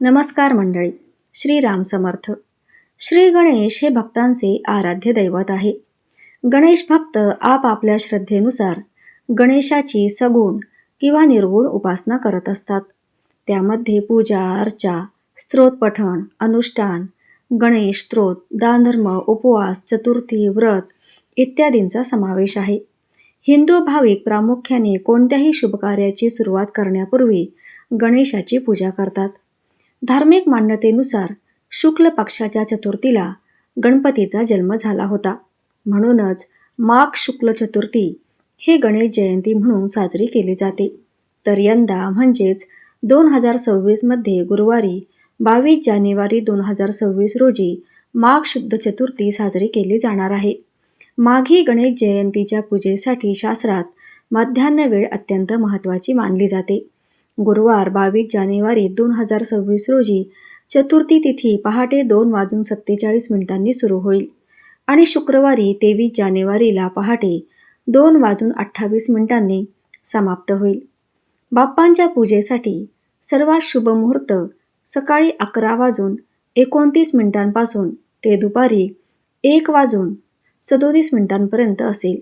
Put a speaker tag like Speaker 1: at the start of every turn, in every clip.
Speaker 1: नमस्कार मंडळी. श्री राम समर्थ. श्री गणेश हे भक्तांचे आराध्य दैवत आहे. गणेश भक्त आपापल्या श्रद्धेनुसार गणेशाची सगुण किंवा निर्गुण उपासना करत असतात. त्यामध्ये पूजा अर्चा स्तोत्र पठण अनुष्ठान गणेश स्त्रोत दानधर्म उपवास चतुर्थी व्रत इत्यादींचा समावेश आहे. हिंदू भाविक प्रामुख्याने कोणत्याही शुभकार्याची सुरुवात करण्यापूर्वी गणेशाची पूजा करतात. धार्मिक मान्यतेनुसार शुक्ल पक्षाच्या चतुर्थीला गणपतीचा जन्म झाला होता. म्हणूनच माघ शुक्ल चतुर्थी हे गणेश जयंती म्हणून साजरी केली जाते. तर यंदा म्हणजेच दोन हजार सव्वीसमध्ये गुरुवारी बावीस जानेवारी दोन हजार सव्वीस रोजी माघ शुद्ध चतुर्थी साजरी केली जाणार आहे. माघी गणेश जयंतीच्या पूजेसाठी शास्त्रात मध्यान्ह वेळ अत्यंत महत्त्वाची मानली जाते. गुरुवार बावीस जानेवारी दोन हजार सव्वीस रोजी चतुर्थी तिथी पहाटे दोन वाजून सत्तेचाळीस मिनिटांनी सुरू होईल. आणि शुक्रवारी तेवीस जानेवारीला पहाटे दोन वाजून अठ्ठावीस मिनिटांनी समाप्त होईल. बाप्पांच्या पूजेसाठी सर्वात शुभ मुहूर्त सकाळी अकरा वाजून एकोणतीस मिनिटांपासून ते दुपारी एक वाजून सदोतीस मिनिटांपर्यंत असेल.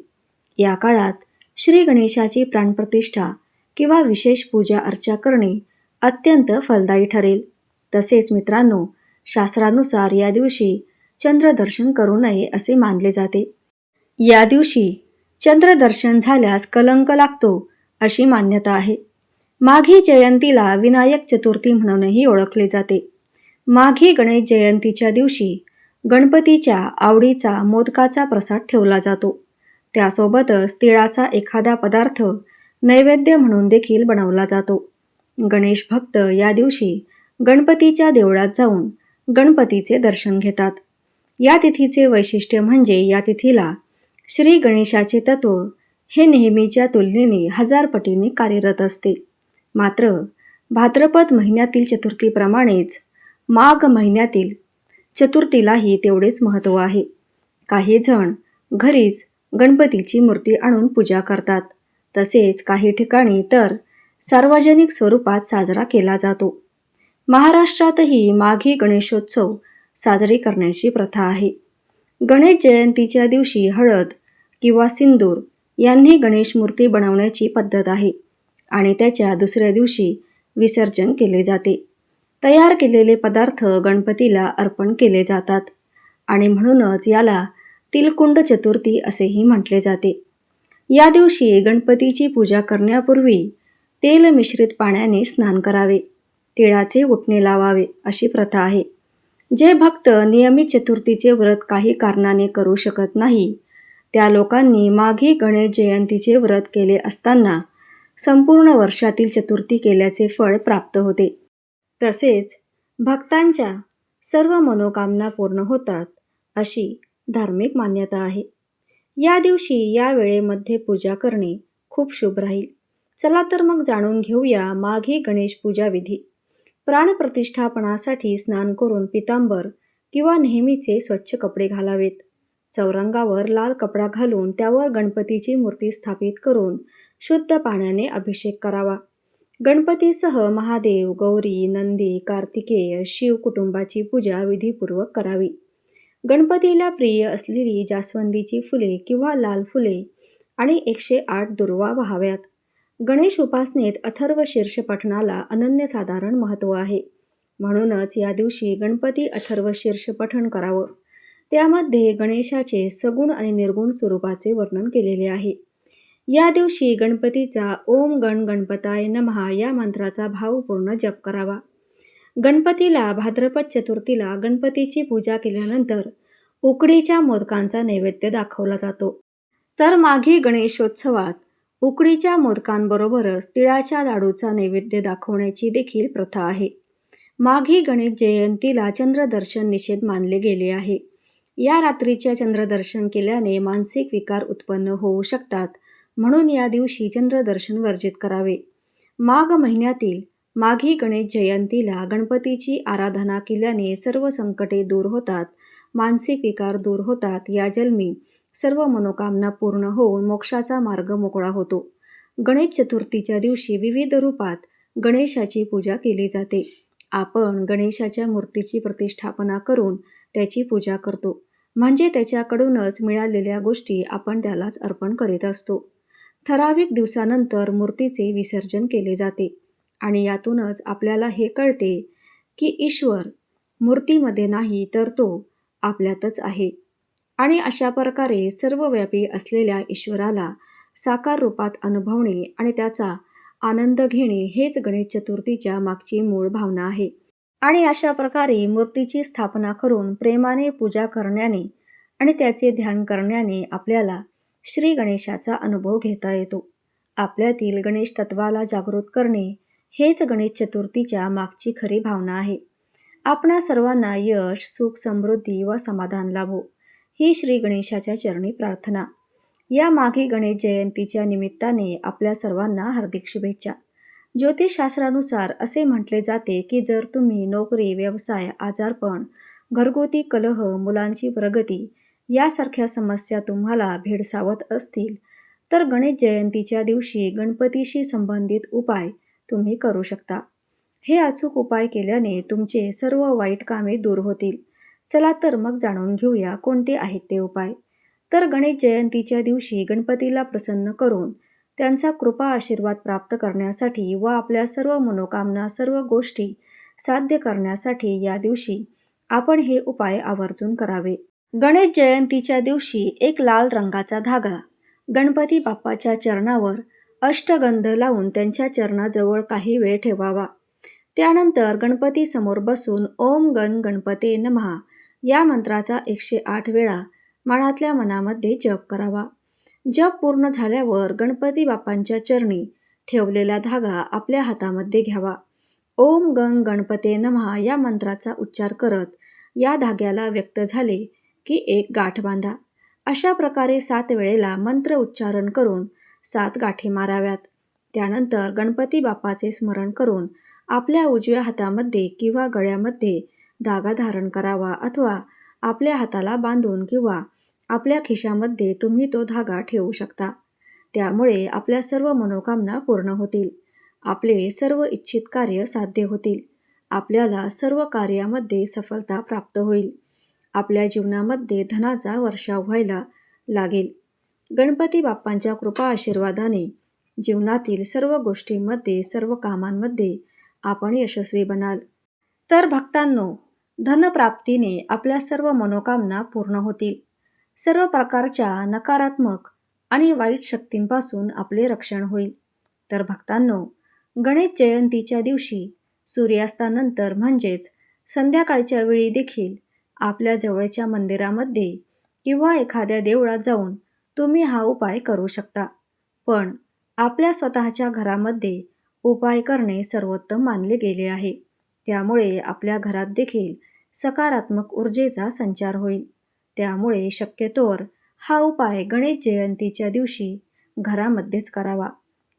Speaker 1: या काळात श्री गणेशाची प्राणप्रतिष्ठा किंवा विशेष पूजा अर्चा करणे अत्यंत फलदायी ठरेल. तसेच मित्रांनो शास्त्रानुसार या दिवशी चंद्रदर्शन करू नये असे मानले जाते. या दिवशी चंद्रदर्शन झाल्यास कलंक लागतो अशी मान्यता आहे. माघी जयंतीला विनायक चतुर्थी म्हणूनही ओळखले जाते. माघी गणेश जयंतीच्या दिवशी गणपतीच्या आवडीचा मोदकाचा प्रसाद ठेवला जातो. त्यासोबतच तिळाचा एखादा पदार्थ नैवेद्य म्हणून देखील बनवला जातो. गणेश भक्त या दिवशी गणपतीच्या देवळात जाऊन गणपतीचे दर्शन घेतात. या तिथीचे वैशिष्ट्य म्हणजे या तिथीला श्री गणेशाचे तत्व हे नेहमीच्या तुलनेने हजार पटीने कार्यरत असते. मात्र भाद्रपद महिन्यातील चतुर्थीप्रमाणेच माघ महिन्यातील चतुर्थीलाही तेवढेच महत्त्व आहे. काही जण घरीच गणपतीची मूर्ती आणून पूजा करतात. तसेच काही ठिकाणी तर सार्वजनिक स्वरूपात साजरा केला जातो. महाराष्ट्रातही माघी गणेशोत्सव साजरी करण्याची प्रथा आहे. गणेश जयंतीच्या दिवशी हळद किंवा सिंदूर यांनी गणेश मूर्ती बनवण्याची पद्धत आहे आणि त्याच्या दुसऱ्या दिवशी विसर्जन केले जाते. तयार केलेले पदार्थ गणपतीला अर्पण केले जातात आणि म्हणूनच याला तिलकुंड चतुर्थी असेही म्हटले जाते. या दिवशी गणपतीची पूजा करण्यापूर्वी तेल मिश्रित पाण्याने स्नान करावे. तिळाचे उठणे लावावे अशी प्रथा आहे. जे भक्त नियमित चतुर्थीचे व्रत काही कारणाने करू शकत नाही त्या लोकांनी माघी गणेश जयंतीचे व्रत केले असताना संपूर्ण वर्षातील चतुर्थी केल्याचे फळ प्राप्त होते. तसेच भक्तांच्या सर्व मनोकामना पूर्ण होतात अशी धार्मिक मान्यता आहे. या दिवशी या वेळेमध्ये पूजा करणे खूप शुभ राहील. चला तर मग जाणून घेऊया माघी गणेश पूजा विधी. प्राणप्रतिष्ठापनासाठी स्नान करून पितांबर किंवा नेहमीचे स्वच्छ कपडे घालावेत. चौरंगावर लाल कपडा घालून त्यावर गणपतीची मूर्ती स्थापित करून शुद्ध पाण्याने अभिषेक करावा. गणपतीसह महादेव गौरी नंदी कार्तिकेय शिव कुटुंबाची पूजा विधीपूर्वक करावी. गणपतीला प्रिय असलेली जास्वंदीची फुले किंवा लाल फुले आणि एकशे आठ दुर्वा व्हाव्यात. गणेश उपासनेत अथर्व शीर्ष पठणाला अनन्यसाधारण महत्त्व आहे. म्हणूनच या दिवशी गणपती अथर्व शीर्ष पठण करावं. त्यामध्ये गणेशाचे सगुण आणि निर्गुण स्वरूपाचे वर्णन केलेले आहे. या दिवशी गणपतीचा ओम गण गणपताय नमहा या मंत्राचा भावपूर्ण जप करावा. गणपतीला भाद्रपद चतुर्थीला गणपतीची पूजा केल्यानंतर उकडीच्या मोदकांचा नैवेद्य दाखवला जातो. तर माघी गणेशोत्सवात उकडीच्या मोदकांबरोबरच तिळाच्या लाडूचा नैवेद्य दाखवण्याची देखील प्रथा आहे. माघी गणेश जयंतीला चंद्रदर्शन निषेध मानले गेले आहे. या रात्रीच्या चंद्रदर्शन केल्याने मानसिक विकार उत्पन्न होऊ शकतात म्हणून या दिवशी चंद्रदर्शन वर्जित करावे. माघ महिन्यातील माघी गणेश जयंतीला गणपतीची आराधना केल्याने सर्व संकटे दूर होतात मानसिक विकार दूर होतात. या जन्मी सर्व मनोकामना पूर्ण होऊन मोक्षाचा मार्ग मोकळा होतो. गणेश चतुर्थीच्या दिवशी विविध रूपात गणेशाची पूजा केली जाते. आपण गणेशाच्या मूर्तीची प्रतिष्ठापना करून त्याची पूजा करतो. म्हणजे त्याच्याकडूनच मिळालेल्या गोष्टी आपण त्यालाच अर्पण करीत असतो. ठराविक दिवसानंतर मूर्तीचे विसर्जन केले जाते. आणि यातूनच आपल्याला हे कळते की ईश्वर मूर्तीमध्ये नाही तर तो आपल्यातच आहे. आणि अशा प्रकारे सर्वव्यापी असलेल्या ईश्वराला साकार रूपात अनुभवणे आणि त्याचा आनंद घेणे हेच गणेश चतुर्थीच्या मागची मूळ भावना आहे. आणि अशा प्रकारे मूर्तीची स्थापना करून प्रेमाने पूजा करण्याने आणि त्याचे ध्यान करण्याने आपल्याला श्री गणेशाचा अनुभव घेता येतो. आपल्यातील गणेश तत्वाला जागृत करणे हेच गणेश चतुर्थीच्या मागची खरी भावना आहे. आपणा सर्वांना यश सुख समृद्धी व समाधान लाभो ही श्री गणेशाच्या चरणी प्रार्थना. या माघी गणेश जयंतीच्या निमित्ताने आपल्या सर्वांना हार्दिक शुभेच्छा. ज्योतिषशास्त्रानुसार असे म्हटले जाते की जर तुम्ही नोकरी व्यवसाय आजारपण घरगुती कलह मुलांची प्रगती यासारख्या समस्या तुम्हाला भेडसावत असतील तर गणेश जयंतीच्या दिवशी गणपतीशी संबंधित उपाय तुम्ही करू शकता. हे अचूक उपाय केल्याने तुमचे सर्व वाईट कामे दूर होतील. चला तर मग जाणून घेऊया कोणते आहेत ते उपाय. तर गणेश जयंतीच्या दिवशी गणपतीला प्रसन्न करून त्यांचा कृपा आशीर्वाद प्राप्त करण्यासाठी व आपल्या सर्व मनोकामना सर्व गोष्टी साध्य करण्यासाठी या दिवशी आपण हे उपाय आवर्जून करावे. गणेश जयंतीच्या दिवशी एक लाल रंगाचा धागा गणपती बाप्पाच्या चरणावर अष्टगंध लावून त्यांच्या चरणाजवळ काही वेळ ठेवावा. त्यानंतर गणपतीसमोर बसून ओम गण गणपते नमहा. या मंत्राचा एकशे आठ वेळा मनातल्या मनामध्ये जप करावा. जप पूर्ण झाल्यावर गणपती बाप्पांच्या चरणी ठेवलेला धागा आपल्या हातामध्ये घ्यावा. ओम गंग गणपते नमहा या मंत्राचा उच्चार करत या धाग्याला व्यक्त झाले की एक गाठ बांधा. अशा प्रकारे सात वेळेला मंत्र उच्चारण करून सात गाठी माराव्यात. त्यानंतर गणपती बाप्पाचे स्मरण करून आपल्या उजव्या हातामध्ये किंवा गळ्यामध्ये धागा धारण करावा अथवा आपल्या हाताला बांधून किंवा आपल्या खिशामध्ये तुम्ही तो धागा ठेवू शकता. त्यामुळे आपल्या सर्व मनोकामना पूर्ण होतील. आपले सर्व इच्छित कार्य साध्य होतील. आपल्याला सर्व कार्यामध्ये सफलता प्राप्त होईल. आपल्या जीवनामध्ये धनाचा वर्षाव व्हायला लागेल. गणपती बाप्पांच्या कृपा आशीर्वादाने जीवनातील सर्व गोष्टींमध्ये सर्व कामांमध्ये आपण यशस्वी बनाल. तर भक्तांनो धनप्राप्तीने आपल्या सर्व मनोकामना पूर्ण होतील. सर्व प्रकारच्या नकारात्मक आणि वाईट शक्तींपासून आपले रक्षण होईल. तर भक्तांनो गणेश जयंतीच्या दिवशी सूर्यास्तानंतर म्हणजेच संध्याकाळच्या वेळी देखील आपल्या जवळच्या मंदिरामध्ये किंवा एखाद्या देवळात जाऊन तुम्ही हा उपाय करू शकता. पण आपल्या स्वतःच्या घरामध्ये उपाय करणे सर्वोत्तम मानले गेले आहे. त्यामुळे आपल्या घरात देखील सकारात्मक ऊर्जेचा संचार होईल. त्यामुळे शक्यतोवर हा उपाय गणेश जयंतीच्या दिवशी घरामध्येच करावा.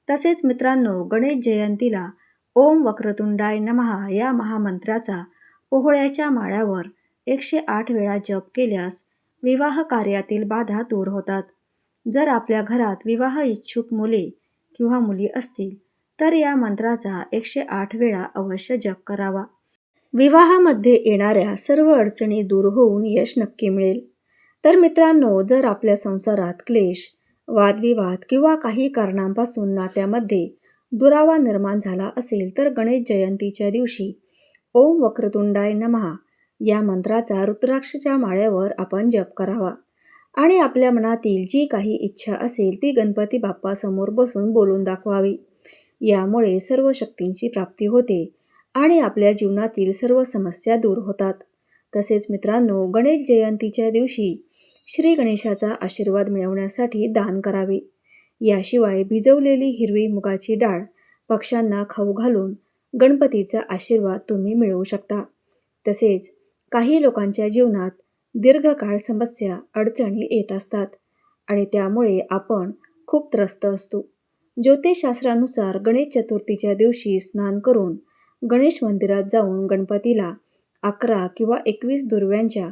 Speaker 1: तसेच मित्रांनो गणेश जयंतीला ओम वक्रतुंडाय नमहा या महामंत्राचा पोहळ्याच्या माळ्यावर एकशे आठ वेळा जप केल्यास विवाह कार्यातील बाधा दूर होतात. जर आपल्या घरात विवाह इच्छुक मुले किंवा मुली असतील तर या मंत्राचा एकशे आठ वेळा अवश्य जप करावा. विवाहामध्ये येणाऱ्या सर्व अडचणी दूर होऊन यश नक्की मिळेल. तर मित्रांनो जर आपल्या संसारात क्लेश वादविवाद किंवा काही कारणांपासून नात्यामध्ये दुरावा निर्माण झाला असेल तर गणेश जयंतीच्या दिवशी ओम वक्रतुंडाय नमहा या मंत्राचा रुद्राक्षच्या माळ्यावर आपण जप करावा. आणि आपल्या मनातील जी काही इच्छा असेल ती गणपती बाप्पासमोर बसून बोलून दाखवावी. यामुळे सर्व शक्तींची प्राप्ती होते आणि आपल्या जीवनातील सर्व समस्या दूर होतात. तसेच मित्रांनो गणेश जयंतीच्या दिवशी श्री गणेशाचा आशीर्वाद मिळवण्यासाठी दान करावे. याशिवाय भिजवलेली हिरवी मुगाची डाळ पक्ष्यांना खाऊ घालून गणपतीचा आशीर्वाद तुम्ही मिळवू शकता. तसेच काही लोकांच्या जीवनात दीर्घकाळ समस्या अडचणी येत असतात आणि त्यामुळे आपण खूप त्रस्त असतो. ज्योतिषशास्त्रानुसार गणेश चतुर्थीच्या दिवशी स्नान करून गणेश मंदिरात जाऊन गणपतीला अकरा किंवा एकवीस दुर्व्यांच्या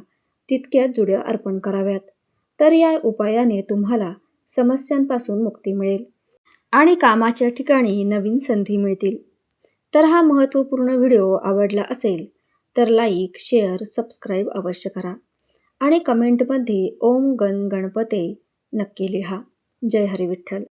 Speaker 1: तितक्यात जुड्या अर्पण कराव्यात. तर या उपायाने तुम्हाला समस्यांपासून मुक्ती मिळेल आणि कामाच्या ठिकाणी नवीन संधी मिळतील. तर हा महत्त्वपूर्ण व्हिडिओ आवडला असेल तर लाईक शेअर सबस्क्राईब अवश्य करा. आणि कमेंटमध्ये ओम गण गणपते नक्की लिहा. जय हरी विठ्ठल